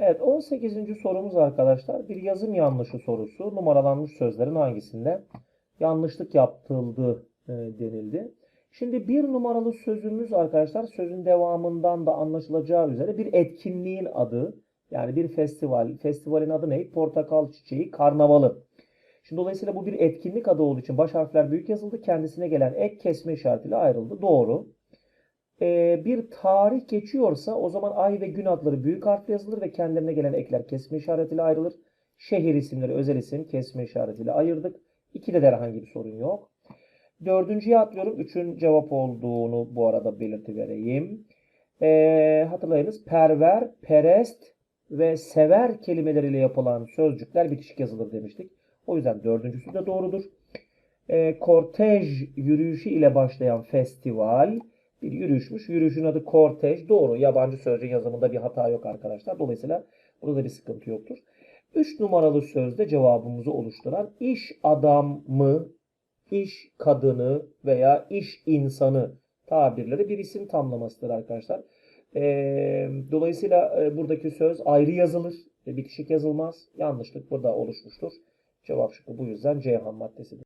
Evet 18. sorumuz arkadaşlar bir yazım yanlışı sorusu. Numaralanmış sözlerin hangisinde yanlışlık yapıldı e, denildi. Şimdi bir numaralı sözümüz arkadaşlar sözün devamından da anlaşılacağı üzere bir etkinliğin adı. Yani bir festival. Festivalin adı ne? Portakal çiçeği karnavalı. Şimdi dolayısıyla bu bir etkinlik adı olduğu için baş harfler büyük yazıldı. Kendisine gelen ek kesme işaretiyle ayrıldı. Doğru. Ee, bir tarih geçiyorsa o zaman ay ve gün adları büyük harfle yazılır ve kendilerine gelen ekler kesme işaretiyle ayrılır. Şehir isimleri özel isim kesme işaretiyle ayırdık. İkide de herhangi bir sorun yok. Dördüncüye atlıyorum. Üçün cevap olduğunu bu arada belirtivereyim. Ee, hatırlayınız perver, perest ve sever kelimeleriyle yapılan sözcükler bitişik yazılır demiştik. O yüzden dördüncüsü de doğrudur. Ee, kortej yürüyüşü ile başlayan festival bir yürüyüşmüş. Yürüyüşün adı kortej. Doğru. Yabancı sözcüğün yazımında bir hata yok arkadaşlar. Dolayısıyla burada da bir sıkıntı yoktur. 3 numaralı sözde cevabımızı oluşturan iş adamı, iş kadını veya iş insanı tabirleri bir isim tamlamasıdır arkadaşlar. Ee, dolayısıyla e, buradaki söz ayrı yazılır. ve Bitişik yazılmaz. Yanlışlık burada oluşmuştur. Cevap şıkkı bu yüzden C ham maddesidir.